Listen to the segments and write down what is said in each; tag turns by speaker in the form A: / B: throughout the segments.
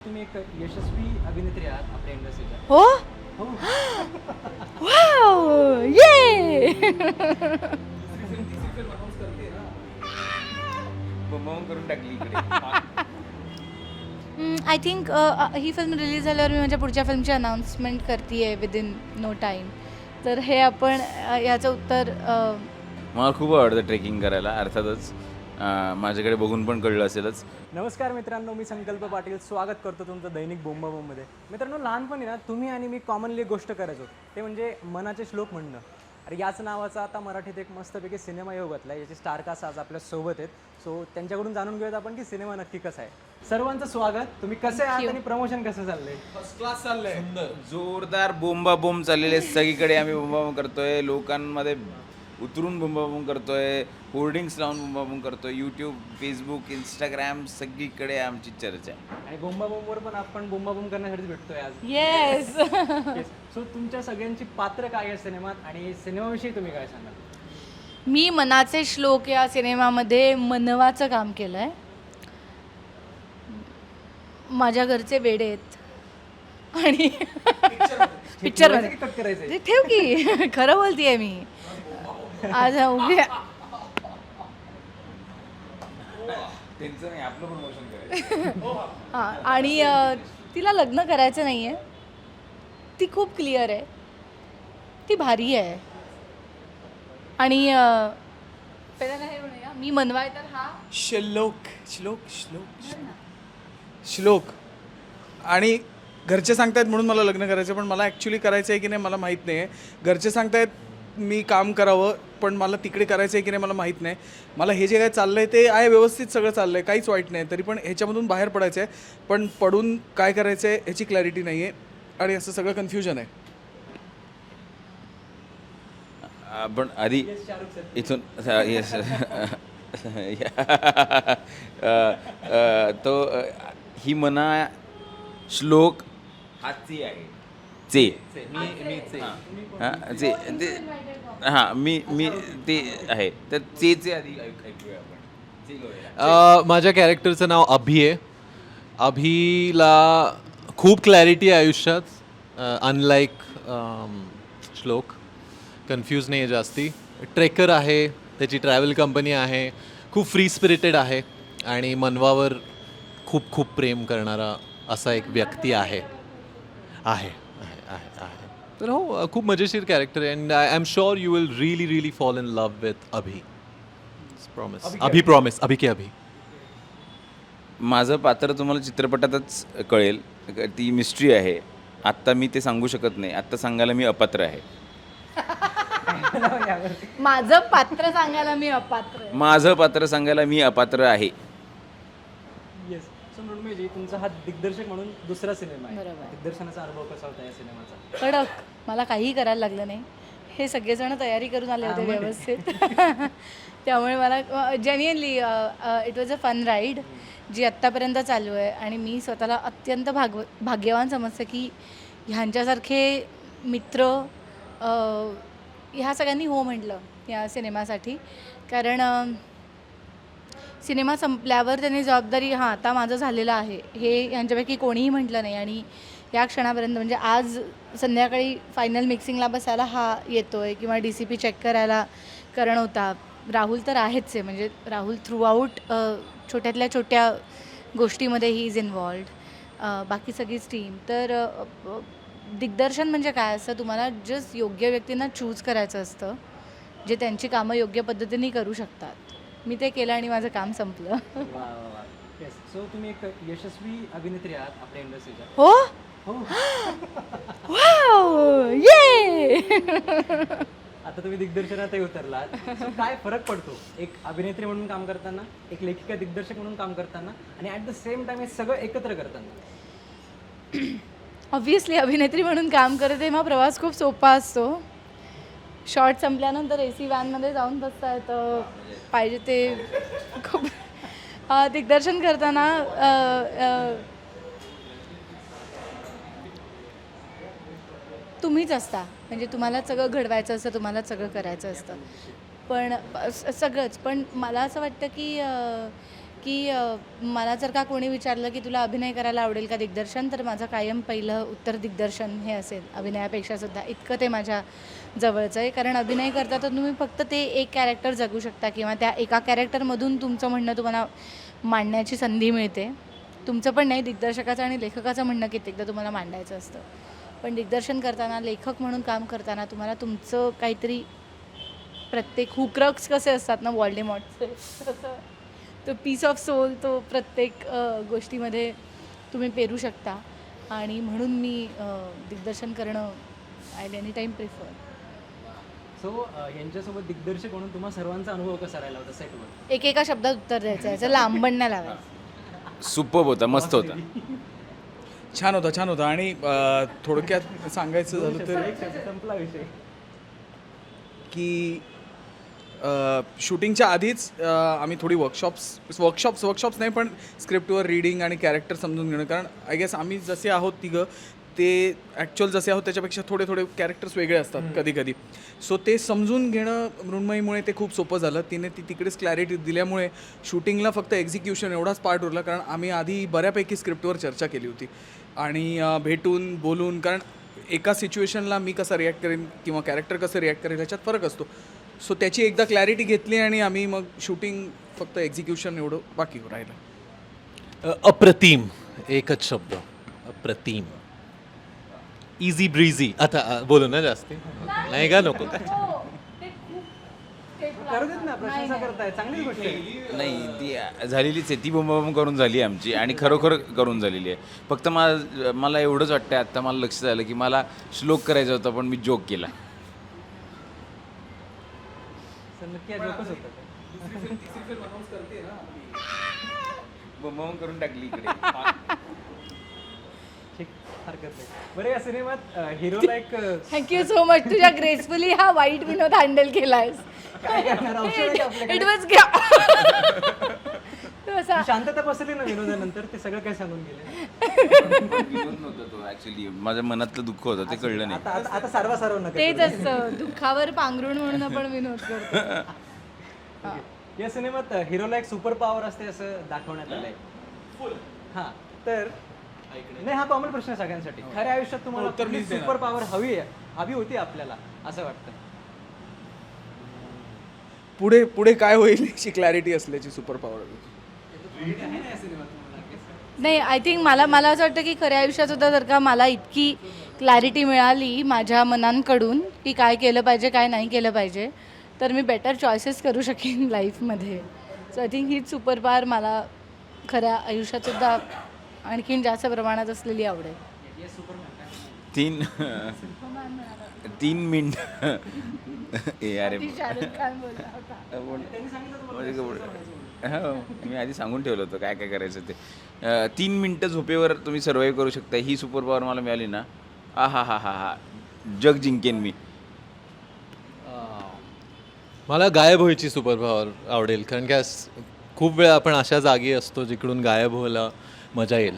A: तुम्ही एक यशस्वी अभिनेत्री आहात आपल्या इंडस्ट्रीच्या
B: हो?
A: हो.
B: वाव ये
C: बंबावून करून टाकली इकडे.
B: आय थिंक ही फिल्म रिलीज झाल्यावर मी माझ्या पुढच्या फिल्मची अनाऊन्समेंट करते आहे विदिन नो टाईम तर हे आपण अ, याचं उत्तर अ,
C: मला खूप आवडतं ट्रेकिंग करायला अर्थातच माझ्याकडे बघून पण कळलं असेलच.
A: नमस्कार मित्रांनो मी संकल्प पाटील. स्वागत करतो तुमचं दैनिक बोंबाबोंबमध्ये. मित्रांनो लहानपणी ना तुम्ही आणि मी कॉमनली गोष्ट करायचो ते म्हणजे मनाचे श्लोक म्हणणं. अरे याच नावाचा आता मराठीत एक मस्तपैकी सिनेमा योग घातला याचे स्टारकास्ट आज आपल्यासोबत आहेत. सो त्यांच्याकडून जाणून घेऊयात आपण की सिनेमा नक्की कसा आहे. सर्वांचं स्वागत. तुम्ही कसे आहात आणि प्रमोशन कसं चाललंय?
C: फर्स्ट क्लास चाललंय. जोरदार बोंबा बोंब चाललेले सगळीकडे आम्ही बोंबाबोंब करतोय. लोकांमध्ये उतरून बोंबाबोंब करतोय. होर्डिंग्स लावून बोंबाबोंब करतोय यूट्यूब फेसबुक इंस्टाग्राम सगळीकडे आमची चर्चा आहे.
A: आणि बोंबाबोंबवर पण आपण बोंबाबोंब करण्यासाठी भेटतोय आज.
B: येस
A: सो तुमच्या सगळ्यांची पात्र काय आहे सिनेमात आणि सिनेमाविषयी तुम्ही काय सांगाल?
B: मी मनाचे श्लोक या सिनेमामध्ये मनवाचं काम केलं आहे माझ्या घरचे वेडे आहेत. आणि ते ठेव की खरं बोलतीये मी. आज उभी
C: त्यांचं नाही आपलं प्रमोशन करायचं
B: हां आणि अ, तिला लग्न करायचं नाही आहे ती खूप क्लिअर आहे. ती भारी आहे. आणि अ, म्हणूया मी मनवाय तर हा.
D: श्लोक श्लोक श्लोक श्लोक. आणि घरचे सांगतायत म्हणून मला लग्न करायचं पण मला ॲक्च्युली करायचं आहे की नाही मला माहीत नाही आहे घरचे सांगतायत मी काम करावं पण मला तिकडे करायचं आहे की नाही मला माहीत नाही. मला हे जे काय चाललं आहे ते आहे व्यवस्थित सगळं चाललं आहे काहीच वाईट नाही. तरी पण ह्याच्यामधून बाहेर पडायचं आहे पण पडून काय करायचं आहे ह्याची क्लॅरिटी नाही आहे आणि असं सगळं कन्फ्युजन आहे.
C: आपण आधी इथून येस तो ही मना श्लोक हा चे. आहे चे. हां चे. हां मी मी ते आहे. तर चेचे आधी ऐक- ऐकूया आपण.
E: अ, माझ्या कॅरेक्टरचं नाव अभि आहे. अभिला खूप क्लॅरिटी आहे आयुष्यात अनलाईक श्लोक. कन्फ्यूज नाही आहे जास्ती. ट्रेकर आहे त्याची ट्रॅव्हल कंपनी आहे. खूप फ्री स्पिरिटेड आहे. आणि मनवावर खूप खूप प्रेम करणारा असा एक व्यक्ती आहे. आहे आहे आहे आहे. तर हो खूप मजेशीर कॅरेक्टर आहे. And I am sure you will really really fall in love with Abhi promise Abhi promise Abhi के अभि
C: माझं पात्र तुम्हाला चित्रपटातच कळेल. ती मिस्ट्री आहे. आत्ता मी ते सांगू शकत नाही. आत्ता सांगायला मी अपात्र आहे.
B: माझं पात्र सांगायला मी अपात्र आहे.
C: माझं पात्र सांगायला मी अपात्र आहे.
A: सो मृण्मयजी तुमचा हा दिग्दर्शक म्हणून दुसरा सिनेमा आहे.
B: बरोबर.
A: दिग्दर्शनाचा अनुभव कसा होता या सिनेमाचा?
B: कडक. मला काही करायला लागलं नाही. हे सगळेजण तयारी करून आले होते व्यवस्थित. त्यामुळे मला genuinely it was a fun ride जी आत्तापर्यंत चालू आहे. आणि मी स्वतःला अत्यंत भाग भाग्यवान समजते की ह्यांच्यासारखे मित्र अ, ह्या सगळ्यांनी हो म्हटलं या सिनेमासाठी. कारण अ, सिनेमा संपल्यावर त्यांनी जबाबदारी हां आता माझं झालेलं आहे. हे यांच्यापैकी कोणीही म्हटलं नाही आणि या क्षणापर्यंत म्हणजे आज संध्याकाळी फायनल मिक्सिंगला बसायला हा येतो आहे किंवा डी सी पी चेक करायला करण होता. राहुल तर आहेच आहे. म्हणजे राहुल थ्रूआऊट छोट्यातल्या छोट्या गोष्टीमध्ये ही इज इन्वॉल्ड बाकी सगळीच टीम तर दिग्दर्शन म्हणजे काय असतं तुम्हाला जस्ट योग्य व्यक्तींना चूज करायचं असतं जे त्यांची कामं योग्य पद्धतीने करू शकतात. मी ते केलं आणि माझं काम संपलं.
A: येस सो तुम्ही एक यशस्वी अभिनेत्री आहात आपल्या इंडस्ट्रीच्या
B: हो?
A: हो.
B: वाव ये
A: आता तुम्ही दिग्दर्शनातही उतरलात. So काय फरक पडतो? एक अभिनेत्री म्हणून काम करताना एक लेखिका दिग्दर्शक म्हणून काम करताना आणि ॲट द सेम टाइम हे सगळं एकत्र करताना?
B: ऑब्व्हियसली अभिनेत्री म्हणून काम करते तेव्हा प्रवास खूप सोपा असतो. शॉर्ट संपल्यानंतर ए सी व्हॅनमध्ये जाऊन बसता येतं पाहिजे ते खूप दिग्दर्शन करताना तुम्हीच असता. म्हणजे तुम्हाला सगळं घडवायचं असतं तुम्हाला सगळं करायचं असतं. पण स- सगळंच. पण मला असं वाटतं की अं, की मला जर का कोणी विचारलं की तुला अभिनय करायला आवडेल का दिग्दर्शन तर माझं कायम पहिलं उत्तर दिग्दर्शन हे असेल. अभिनयापेक्षा सुद्धा इतकं ते माझ्या जवळचं आहे. कारण अभिनय करता तर तुम्ही फक्त ते एक कॅरेक्टर जगू शकता किंवा त्या एका कॅरेक्टरमधून तुमचं म्हणणं तुम्हाला मांडण्याची संधी मिळते. तुमचं पण नाही दिग्दर्शकाचं आणि लेखकाचं म्हणणं कित्येकदा तुम्हाला मांडायचं असतं. पण दिग्दर्शन करताना लेखक म्हणून काम करताना तुम्हाला तुमचं काहीतरी प्रत्येक हुक्रक्स कसे असतात ना वॉल्डेमॉटचे तसं तो पीस ऑफ सोल तो प्रत्येक गोष्टीमध्ये तुम्ही पेरू शकता. आणि म्हणून मी दिग्दर्शन करणं I any time prefer
A: so यांच्यासोबत दिग्दर्शक म्हणून तुम्हा सर्वांचा अनुभव कसा राहिला होता सेटवर
B: एक एका शब्दात उत्तर द्यायचं याचं लांबण नाही लावायचं.
C: सुपर होता मस्त होता.
D: छान होता छान होता. आणि अं, थोडक्यात सांगायचं झालं तर
A: संपला विषय.
D: की शूटिंगच्या आधीच आम्ही थोडी वर्कशॉप्स वर्कशॉप्स वर्कशॉप्स नाही पण स्क्रिप्टवर रीडिंग आणि कॅरेक्टर समजून घेणं. कारण आय गेस आम्ही जसे आहोत तिघं ते ॲक्च्युअल जसे आहोत त्याच्यापेक्षा थोडे थोडे कॅरेक्टर्स वेगळे असतात कधी कधी. सो ते समजून घेणं मृण्मयीमुळे ते खूप सोपं झालं. तिने ती तिकडेच क्लॅरिटी दिल्यामुळे शूटिंगला फक्त एक्झिक्युशन एवढाच पार्ट उरला कारण आम्ही आधी बऱ्यापैकी स्क्रिप्टवर चर्चा केली होती. आणि भेटून बोलून कारण एका सिच्युएशनला मी कसा रिॲक्ट करेन किंवा कॅरेक्टर कसं रिॲक्ट करेल ह्याच्यात फरक असतो. सो त्याची एकदा क्लॅरिटी घेतली आणि आम्ही मग शूटिंग फक्त एक्झिक्युशन एवढं बाकी राहिलं.
E: अप्रतिम एकच शब्द. अप्रतिम. इझी ब्रीझी आता बोलू ना जास्ती? नाही का नको.
A: करू देत ना प्रशंसा करताय. चांगली गोष्ट आहे.
C: नाही ती झालेलीच आहे. ती बोंबाबोंब करून झाली आहे आमची आणि खरोखर करून झालेली आहे. फक्त मला मला एवढंच वाटतं आता मला लक्ष झालं की मला श्लोक करायचा होता पण मी जोक केला
A: तर नक्की जोकच होता
C: बोंबाबोंब करून टाकली इकडे.
A: ठीक हरकत नाही. बरं या सिनेमात हिरोला एक अ,
B: थँक्यू सो मच तुझ्या ग्रेसफुली हा वाईट विनोद हँडल केलायस.
A: काय करणार? औषध आहे का आपल्याकडे?
B: इट वॉज असा
A: शांतता पसरली ना विनोदानंतर ते सगळं काय सांगून गेले?
C: विनोद नव्हता तो ऍक्च्युली माझ्या मनातलं दुःख होतं ते कळलं नाही.
A: आता आता आता सारवा सारव नका
B: तेच असतं. दुःखावर पांघरुण म्हणून आपण विनोद करतो.
A: या सिनेमात हिरोला एक सुपर पॉवर असते असं दाखवण्यात आलंय. हा तर नाही हा कॉमन प्रश्न आहे सगळ्यांसाठी. खऱ्या आयुष्यात तुम्हाला
D: उत्तर मीच देणार.
A: सुपर पॉवर हवी आहे? हवी होती आपल्याला असं वाटतं.
D: पुढे पुढे काय होईल याची क्लॅरिटी असल्याची सुपर पॉवर
B: नाही आय थिंक मला मला असं वाटतं की खऱ्या आयुष्यात सुद्धा जर का मला इतकी क्लॅरिटी मिळाली माझ्या मनांकडून की काय केलं पाहिजे काय नाही केलं पाहिजे तर मी बेटर चॉईसेस करू शकेन लाईफमध्ये सो आय थिंक हीच सुपर पॉवर मला खऱ्या आयुष्यात सुद्धा आणखीन जास्त प्रमाणात असलेली आवडेल
C: तीन तीन मिनिट. ए अरे
B: शाहरुख
C: हो मी आधी सांगून ठेवलं होतं काय काय करायचं ते. अं, तीन मिनटं झोपेवर तुम्ही सर्वाईव्ह करू शकता. ही सुपर पॉवर मला मिळाली ना. आ हा हा हा हा. जग जिंकेन मी.
E: मला गायब व्हायची सुपर पॉवर आवडेल. कारण की अस- खूप वेळा आपण अशा जागी असतो जिकडून गायब व्हायला मजा येईल.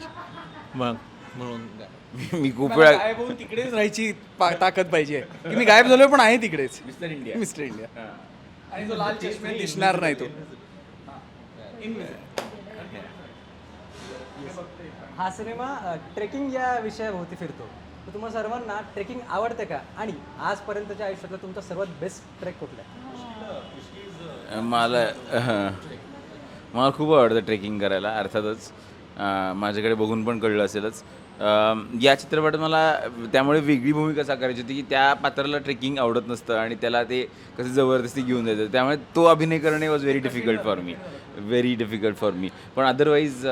E: मग म्हणून गायब.
C: मी खूप वेळा
D: गायब होऊन तिकडेच राहायची पा- ताकद पाहिजे. की मी गायब झालोय पण आहे तिकडेच.
C: Mister India.
D: Mister India. आणि तो लाल चष्म्यात दिसणार नाही तो.
A: हा सिनेमा ट्रेकिंग uh, या विषयाभोवती फिरतो. तर तुम्हाला सर्वांना ट्रेकिंग आवडते का? आणि आजपर्यंतच्या आयुष्यातला तुमचा सर्वात बेस्ट ट्रेक कुठला आहे?
C: मला मला खूप आवडतं ट्रेकिंग करायला अर्थातच माझ्याकडे बघून पण कळलं असेलच. या चित्रपटात मला त्यामुळे वेगळी भूमिका साकारायची होती की त्या पात्राला ट्रेकिंग आवडत नसतं आणि त्याला ते कसं जबरदस्ती घेऊन जायचं. त्यामुळे तो अभिनय करणे was very difficult for me very difficult for me पण अदरवाईज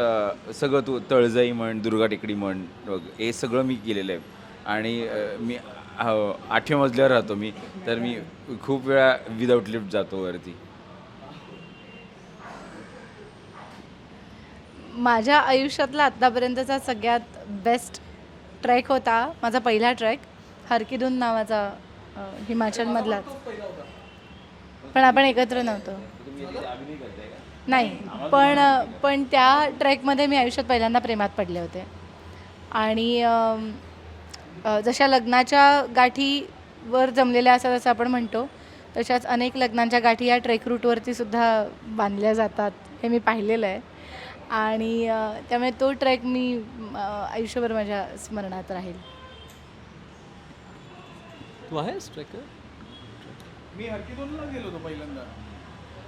C: सगळं तू तळजाई म्हण दुर्गा टेकडी म्हण हे सगळं मी केलेलं आहे. आणि मी हो, आठव्या मजल्यावर राहतो मी तर मी खूप वेळा विदाऊट लिफ्ट जातो वरती.
B: माझ्या आयुष्यातला आत्तापर्यंतचा सगळ्यात बेस्ट ट्रॅक होता माझा पहिला ट्रॅक हरकिदून नावाचा हिमाचलमधला. हिमाचलमधलाच पण आपण एकत्र नव्हतो. नाही पण पण त्या ट्रॅकमध्ये मी आयुष्यात पहिल्यांदा प्रेमात पडले होते. आणि जशा लग्नाच्या गाठीवर जमलेल्या असतात असं आपण म्हणतो तशाच अनेक लग्नांच्या गाठी या ट्रेक रूटवरती सुद्धा बांधल्या जातात हे मी पाहिलेलं आहे. आणि त्यामुळे तो ट्रॅक मी आयुष्यभर माझ्या स्मरणात राहील.
E: तू आहेस ट्रेकर?
D: मी हरकी गेलो होतो पहिल्यांदा.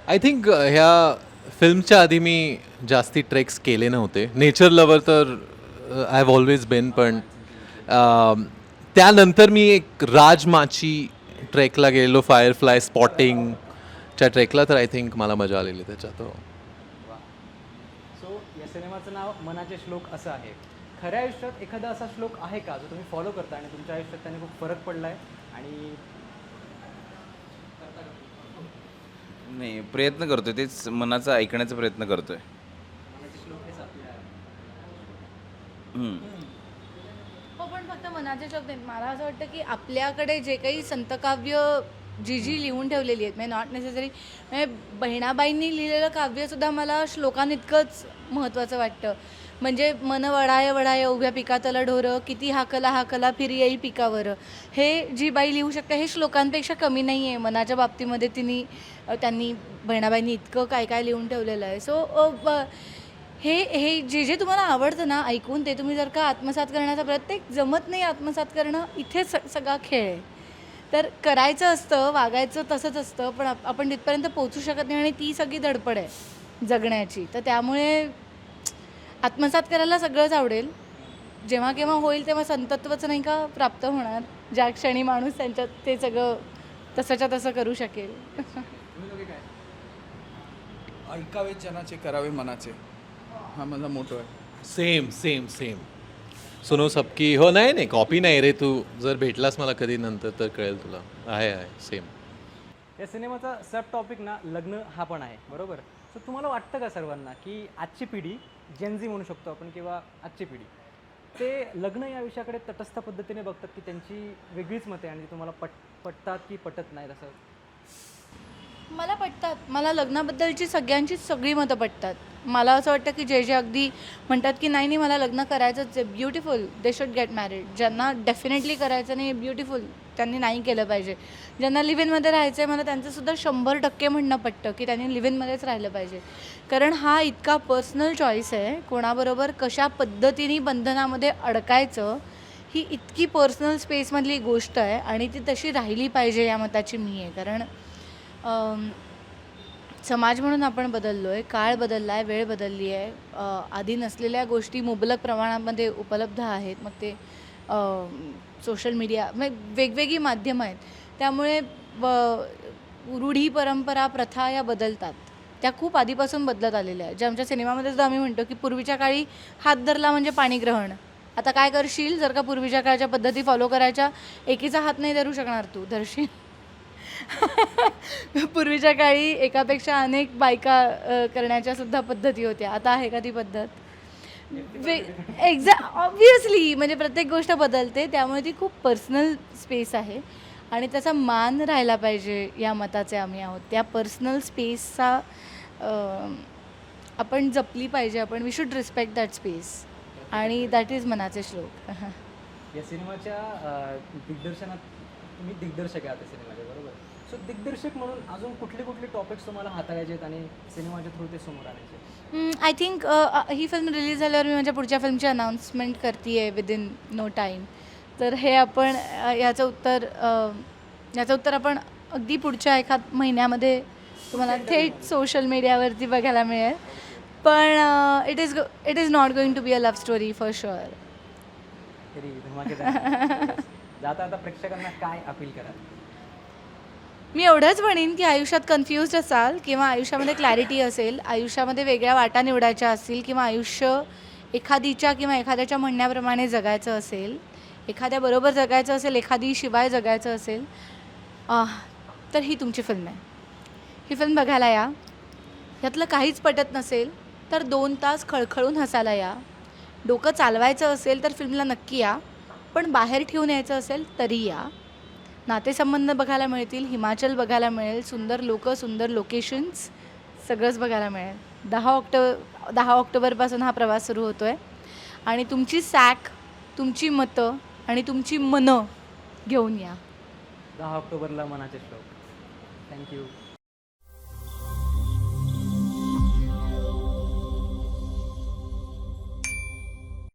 E: आय थिंक ह्या फिल्मच्या आधी मी जास्ती ट्रेक्स केले नव्हते. नेचर लवर तर आय हॅव ऑलवेज बेन पण त्यानंतर मी एक राजमाची ट्रेकला गेलेलो फायरफ्लाय स्पॉटिंगच्या ट्रेकला तर आय थिंक मला मजा आलेली त्याच्यात हो.
A: सिनेमाचं नाव मनाचे श्लोक असं आहे. खऱ्या आयुष्यात एखादा असा श्लोक आहे का जो तुम्ही फॉलो करता आणि तुमच्या आयुष्यात त्याने खूप फरक पडला आहे आणि
C: नाही प्रयत्न करतोय. तेच मनाचा ऐकण्याचा प्रयत्न करतोय. हम्म.
B: हो पण फक्त मनाचे शब्द आहेत मला असं वाटतं की आपल्याकडे जे काही संतकाव्य जी जी लिहून ठेवलेली आहेत म्हणजे नॉट नेसेसरी म्हणजे बहिणाबाईंनी लिहिलेलं काव्यसुद्धा मला श्लोकांइतकंच महत्त्वाचं वाटतं. म्हणजे मन वडाय वडाय उभ्या पिकातला ढोरं किती हाकला हाकला फिर येईल पिकावर. हे जी बाई लिहू शकते हे श्लोकांपेक्षा कमी नाही आहे मनाच्या बाबतीमध्ये तिने त्यांनी बहिणाबाईंनी इतकं काय काय लिहून ठेवलेलं आहे. सो हे हे जे जे तुम्हाला आवडतं ना ऐकून ते तुम्ही जर का आत्मसात करण्याचा प्रत्येक जमत नाही आत्मसात करणं इथेच स सगळा खेळ आहे. तर करायचं असतं वागायचं तसंच असतं पण आपण तिथपर्यंत पोचू शकत नाही आणि ती सगळी धडपड आहे. जगण्याची. तर त्यामुळे आत्मसात करायला सगळंच आवडेल. जेव्हा केव्हा होईल तेव्हा संतत्वच नाही का प्राप्त होणार. ज्या क्षणी माणूस त्यांच्यात ते सगळं तसंच्या तसं करू शकेल.
D: ऐकावे जनाचे करावे मनाचे. हा माझा मोठो आहे.
E: Same same same. सुनो सबकी हो नाही नाही कॉपी नाही रे तू. जर भेटलास मला कधी नंतर तर कळेल तुला. आहे आहे सेम.
A: या सिनेमाचा सब टॉपिक ना लग्न हा पण आहे. बरोबर? सो तुम्हाला वाटतं का सर्वांना की आजची पिढी जेनझी म्हणू शकतो आपण किंवा आजची पिढी? ते लग्न या विषयाकडे तटस्थ पद्धतीने बघतात की त्यांची वेगळीच मते आणि ती तुम्हाला पट पटतात की पटत नाहीत असं?
B: मला पटतात. मला लग्नाबद्दलची सगळ्यांचीच सगळी मतं पटतात. मला असं वाटतं की जे जे अगदी म्हणतात की नाही नाही मला लग्न करायचंच आहे. Beautiful they should get married ज्यांना डेफिनेटली करायचं नाही ब्युटिफुल त्यांनी नाही केलं पाहिजे. ज्यांना लिव्हिनमध्ये राहायचं आहे मला त्यांचंसुद्धा शंभर टक्के म्हणणं पटतं की त्यांनी लिव्हिनमध्येच राहिलं पाहिजे. कारण हा इतका पर्सनल चॉईस आहे कोणाबरोबर कशा पद्धतीने बंधनामध्ये अडकायचं ही इतकी पर्सनल स्पेसमधली गोष्ट आहे आणि ती तशी राहिली पाहिजे या मताची मी आहे. कारण समाज म्हणून आपण बदललो आहे काळ बदलला आहे वेळ बदलली आहे. आधी नसलेल्या गोष्टी मुबलक प्रमाणामध्ये उपलब्ध आहेत. मग ते सोशल मीडिया म्हणजे वेगवेगळी माध्यमं आहेत. त्यामुळे ब- रूढी परंपरा प्रथा या बदलतात. त्या खूप आधीपासून बदलत आलेल्या आहेत. जे आमच्या सिनेमामध्ये सुद्धा आम्ही म्हणतो की पूर्वीच्या काळी हात धरला म्हणजे पाणीग्रहण आता काय करशील? जर का पूर्वीच्या काळच्या पद्धती फॉलो करायच्या एकीचा हात नाही धरू शकणार तू. धरशील. पूर्वीच्या काळी एकापेक्षा अनेक बायका करण्याच्या सुद्धा पद्धती होत्या. आता आहे का ती पद्धत? एक्झॅ ऑब्वियसली म्हणजे प्रत्येक गोष्ट बदलते त्यामुळे ती खूप पर्सनल स्पेस आहे. आणि त्याचा मान राहायला पाहिजे या मताचे आम्ही आहोत. त्या पर्सनल स्पेसचा आपण जपली पाहिजे. आपण we should respect that space आणि दॅट इज मनाचे श्लोक.
A: या सिनेमाच्या दिग्दर्शनात तुम्ही दिग्दर्शक आहात या सिनेमाचे बरोबर? सो दिग्दर्शक म्हणून अजून कुठले कुठले टॉपिक्स तुम्हाला हाताळायचे आहेत आणि सिनेमाच्या थ्रू ते समोर आणायचे
B: आय थिंक ही फिल्म रिलीज झाल्यावर मी माझ्या पुढच्या फिल्मची अनाऊन्समेंट करते आहे विदिन नो टाईम तर हे आपण याचं उत्तर याचं उत्तर आपण अगदी पुढच्या एखाद महिन्यामध्ये तुम्हाला थेट सोशल मीडियावरती बघायला मिळेल. पण it is it is not going to be a love story for sure
A: जाता आता प्रेक्षकांना काय अपील कराल?
B: मी एवढंच म्हणेन की आयुष्यात कन्फ्युज्ड असाल किंवा आयुष्यामध्ये क्लॅरिटी असेल आयुष्यामध्ये वेगळ्या वाटा निवडायच्या असतील किंवा आयुष्य एखादीच्या किंवा एखाद्याच्या म्हणण्याप्रमाणे जगायचं असेल एखाद्याबरोबर जगायचं असेल एखादी शिवाय जगायचं असेल आह, तर ही तुमची फिल्म आहे. ही फिल्म बघायला या. यातलं काहीच पटत नसेल तर दोन तास खळखळून हसायला या. डोकं चालवायचं असेल तर फिल्मला नक्की या. पण बाहेर ठेवून यायचं असेल तरी या. नातेसंबंध बघायला मिळतील हिमाचल बघायला मिळेल सुंदर लोक सुंदर लोकेशन्स सगळंच बघायला मिळेल. दहा ऑक्टोबर दहा ऑक्टोबरपासून हा प्रवास सुरू होतो आहे आणि तुमची सॅक तुमची मतं आणि तुमची मनं घेऊन या.
A: दहा ऑक्टोबरला मनाचे श्लोक. थँक्यू